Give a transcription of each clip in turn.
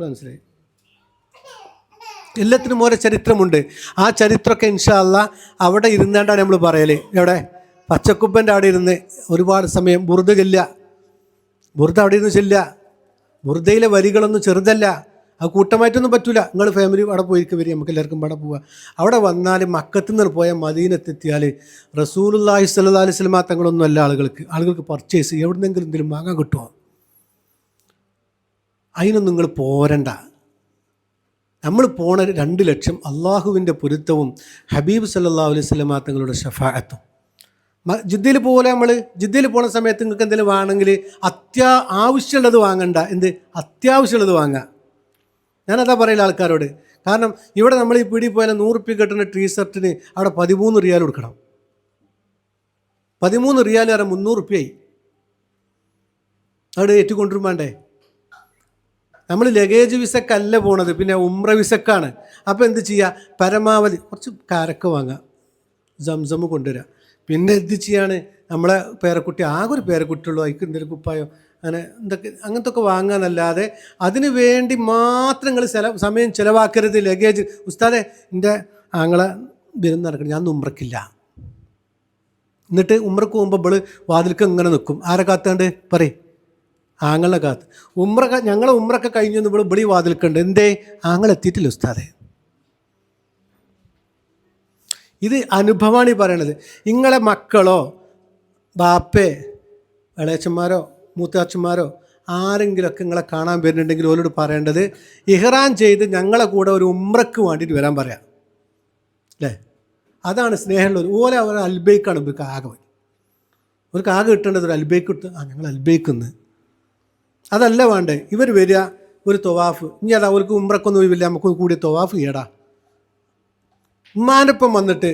ഇപ്പോൾ മനസ്സിലായി? എല്ലാത്തിനും ഓരോ ചരിത്രമുണ്ട്. ആ ചരിത്രമൊക്കെ ഇൻഷാല്ല അവിടെ ഇരുന്നാണ്ടാണ് നമ്മൾ പറയൽ എവിടെ? പച്ചക്കുപ്പന്റെ അവിടെ ഇരുന്ന് ഒരുപാട് സമയം ബുറുദ ചെല്ലുക. ബുറുദ അവിടെ ഇരുന്ന് ചെല്ലുക. ബുറുദയിലെ വരികളൊന്നും ചെറുതല്ല. അത് കൂട്ടമായിട്ടൊന്നും പറ്റൂല. നിങ്ങൾ ഫാമിലി അവിടെ പോയിരിക്കും വരും നമുക്ക് എല്ലാവർക്കും അവിടെ പോവുക അവിടെ വന്നാൽ മക്കത്തു നിന്ന് പോയാൽ മദീനത്തെത്തിയാൽ റസൂലുല്ലാഹി സ്വല്ലല്ലാഹി അലൈഹി സ്വലമാ തങ്ങളൊന്നും അല്ല ആളുകൾക്ക്. ആളുകൾക്ക് പർച്ചേസ് എവിടെന്നെങ്കിലും എന്തെങ്കിലും വാങ്ങാൻ കിട്ടുമോ അതിനൊന്നും നിങ്ങൾ പോരണ്ട. നമ്മൾ പോണ രണ്ട് ലക്ഷം അള്ളാഹുവിന്റെ പൊരുത്തവും ഹബീബ് സല്ലാ അലൈഹി വസല്ലമ തങ്ങളുടെ ഷഫാഅത്തും. ജിദ്ദയിൽ പോലെ നമ്മൾ ജിദ്ദയിൽ പോണ സമയത്ത് നിങ്ങൾക്ക് എന്തെങ്കിലും വേണമെങ്കിൽ അത്യാ ആവശ്യമുള്ളത് വാങ്ങണ്ട. എന്ത്? അത്യാവശ്യമുള്ളത് വാങ്ങുക ഞാനതാ പറയില്ല ആൾക്കാരോട്. കാരണം ഇവിടെ നമ്മൾ ഈ പിടി പോയാൽ നൂറ് റുപ്യ കിട്ടുന്ന ടീ ഷർട്ടിന് അവിടെ പതിമൂന്ന് റിയാൽ കൊടുക്കണം. പതിമൂന്ന് റിയാൽ വരെ മുന്നൂറ് റുപ്യയായി അവിടെ ഏറ്റുകൊണ്ടിരും വേണ്ടേ നമ്മൾ ലഗേജ് വിസക്കല്ല പോണത് പിന്നെ ഉമ്ര വിസക്കാണ് അപ്പോൾ എന്ത് ചെയ്യുക പരമാവധി കുറച്ച് കാരക്ക വാങ്ങുക സംസം കൊണ്ടുവരിക പിന്നെ എന്ത് ചെയ്യാണ്? നമ്മളെ പേരക്കുട്ടി ആകെ ഒരു പേരക്കുട്ടിയുള്ളൂ. അതിക്ക് എന്തെങ്കിലും കുപ്പായോ? അങ്ങനെ എന്തൊക്കെ അങ്ങനത്തെ ഒക്കെ വാങ്ങാന്നല്ലാതെ അതിന് വേണ്ടി മാത്രം നിങ്ങൾ ചില സമയം ചിലവാക്കരുത്. ലഗേജ് ഉസ്താദെ എന്റെ ആങ്ങളെ വിരുന്ന് നടക്കണം ഞാൻ ഉമ്രക്കില്ല എന്നിട്ട് ഉമ്രക്ക് പോകുമ്പോൾ ഇവൾ വാതിൽക്ക് ഇങ്ങനെ നിൽക്കും ആരെ കാത്താണ്ട്? പറയും. ആങ്ങളെ കാത്ത്. ഉമ്ര ഞങ്ങളെ ഉമ്രൊക്കെ കഴിഞ്ഞു ഇവിടെ ഇവിടെ വാതിൽക്കുണ്ട്. എന്തേ? ആങ്ങൾ എത്തിയിട്ടില്ല ഉസ്താദെ. ഇത് അനുഭവമാണ് ഈ പറയണത്. നിങ്ങളെ മക്കളോ ബാപ്പേ ഇളയച്ചന്മാരോ മൂത്താച്ചന്മാരോ ആരെങ്കിലുമൊക്കെ നിങ്ങളെ കാണാൻ വരുന്നുണ്ടെങ്കിൽ ഓരോട് പറയേണ്ടത് ഇഹ്റാൻ ചെയ്ത് ഞങ്ങളെ കൂടെ ഒരു ഉമ്രക്ക് വേണ്ടിയിട്ട് വരാൻ പറയാം. അല്ലേ അതാണ് സ്നേഹമുള്ളവർ ഓരോ അവർ അൽബേക്കാണ് ഇവർക്ക് ആകെ. ഇവർക്ക് ആകെ കിട്ടേണ്ടത് ഒരു അൽബേക്ക് ഇട്ട് ആ ഞങ്ങൾ അൽബേക്കുന്ന് അതല്ല വേണ്ടേ. ഇവർ വരിക ഒരു തൊവാഫ്. ഇനി അതാ അവർക്ക് ഉമ്രക്കൊന്നും ഒഴിവില്ല നമുക്ക് കൂടി തൊവാഫ് ചെയ്യടാ ഉമ്മാനൊപ്പം വന്നിട്ട്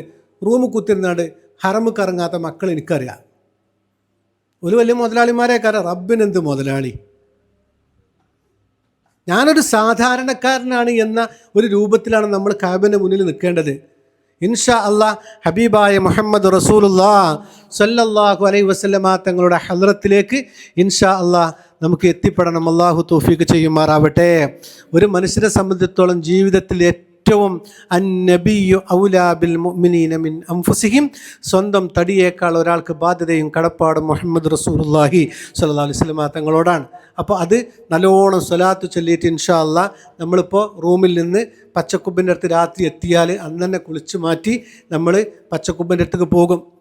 റൂമ് കുത്തിരുന്നാണ്ട് ഹറമ് കറങ്ങാത്ത മക്കൾ എനിക്കറിയാം. ഒരു വലിയ മുതലാളിമാരെയൊക്കെ അറിയാം റബ്ബിനെന്ത് മുതലാളി? ഞാനൊരു സാധാരണക്കാരനാണ് എന്ന ഒരു രൂപത്തിലാണ് നമ്മൾ കാബിന്റെ മുന്നിൽ നിൽക്കേണ്ടത്. ഇൻഷാ അള്ളാ ഹബീബായ മുഹമ്മദ് റസൂലുല്ലാ സല്ലല്ലാഹു അലൈഹി വസല്ലമ തങ്ങളുടെ ഹദ്റത്തിലേക്ക് ഇൻഷാ അള്ളാ നമുക്ക് എത്തിപ്പെടണം. അള്ളാഹു തോഫീക്ക് ചെയ്യുമാറാവട്ടെ. ഒരു മനുഷ്യരെ സംബന്ധിച്ചിടത്തോളം ജീവിതത്തിൽ ഏറ്റവും അന്നബിയു ഔലാബിൽ മിൻ അംഫുസിഹിം സ്വന്തം തടിയേക്കാൾ ഒരാൾക്ക് ബാധ്യതയും കടപ്പാടും മുഹമ്മദ് റസൂലുള്ളാഹി സല്ലാ അലൈഹി വസല്ലമ തങ്ങളോടാണ്. അപ്പോൾ അത് നല്ലോണം സ്വലാത്ത് ചൊല്ലിയിട്ട് ഇൻഷാ അല്ല നമ്മളിപ്പോൾ റൂമിൽ നിന്ന് പച്ചക്കുബിന്റെ അടുത്ത് രാത്രി എത്തിയാൽ അന്ന് തന്നെ കുളിച്ച് മാറ്റി നമ്മൾ പച്ചക്കുബിന്റെ അടുത്തേക്ക് പോകും.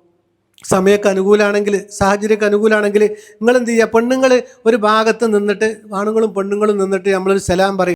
സമയമൊക്കെ അനുകൂലമാണെങ്കിൽ സാഹചര്യമൊക്കെ അനുകൂലമാണെങ്കിൽ നിങ്ങൾ എന്ത് ചെയ്യുക? പെണ്ണുങ്ങൾ ഒരു ഭാഗത്ത് നിന്നിട്ട് ആണുങ്ങളും പെണ്ണുങ്ങളും നിന്നിട്ട് നമ്മളൊരു സലാം പറയും.